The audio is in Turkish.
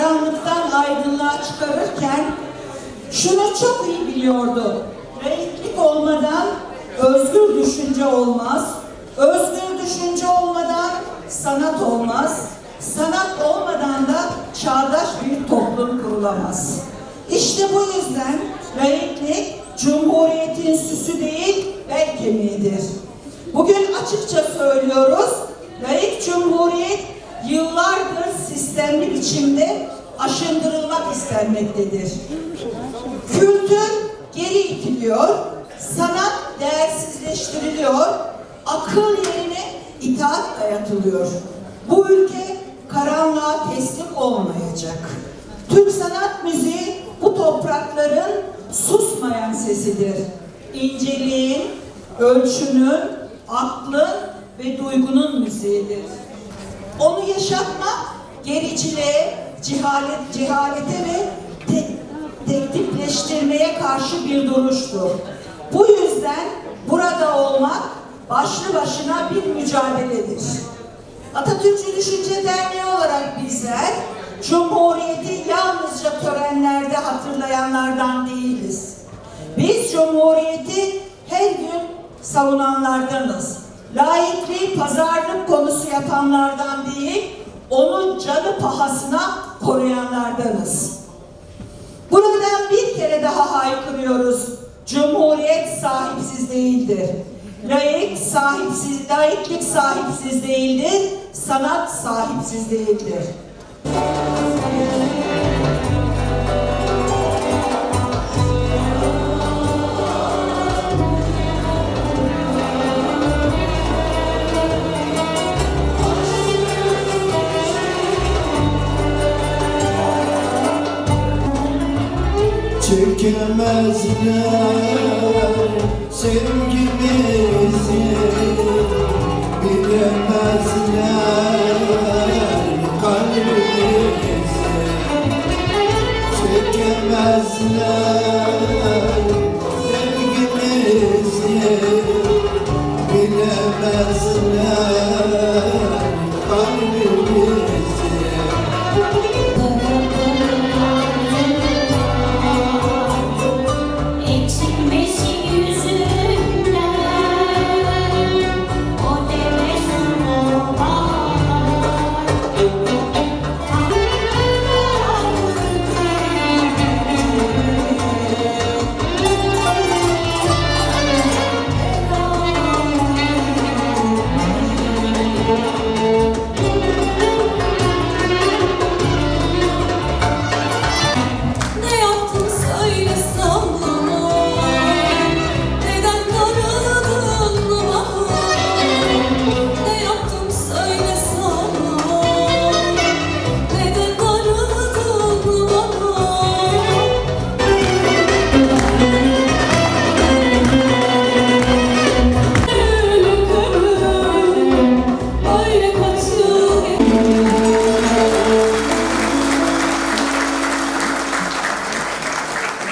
karanlıktan aydınlığa çıkarırken şunu çok iyi biliyordu. Laiklik olmadan özgür düşünce olmaz. Özgür düşünce olmadan sanat olmaz. Sanat olmadan da çağdaş bir toplum kurulamaz. İşte bu yüzden laiklik Cumhuriyetin süsü değil, bel kemiğidir. Bugün açıkça söylüyoruz, laik cumhuriyet yıllardır sistemli biçimde aşındırılmak istenmektedir. Kültür geri itiliyor, sanat değersizleştiriliyor, akıl yerine itaat dayatılıyor. Bu ülke karanlığa teslim olmayacak. Türk sanat müziği bu toprakların susmayan sesidir. İnceliğin, ölçünün, aklın ve duygunun müziğidir. Onu yaşatmak gericiliğe, cehalet, cehalete ve te, teklifleştirmeye karşı bir duruştur. Bu yüzden burada olmak başlı başına bir mücadeledir. Atatürkçü Düşünce Derneği olarak bizler Cumhuriyeti yalnızca törenlerde hatırlayanlardan değiliz. Biz Cumhuriyeti her gün savunanlardanız. Laikliği pazarlık konusu yapanlardan değil, onu canı pahasına koruyanlardanız. Buradan bir kere daha haykırıyoruz. Cumhuriyet sahipsiz değildir. Laik sahipsiz, laiklik sahipsiz değildir. Sanat sahipsiz değildir. Çekilmezler sevgimizi Bilemezler kalbimizi Çekemezler sevgimizi Bilemezler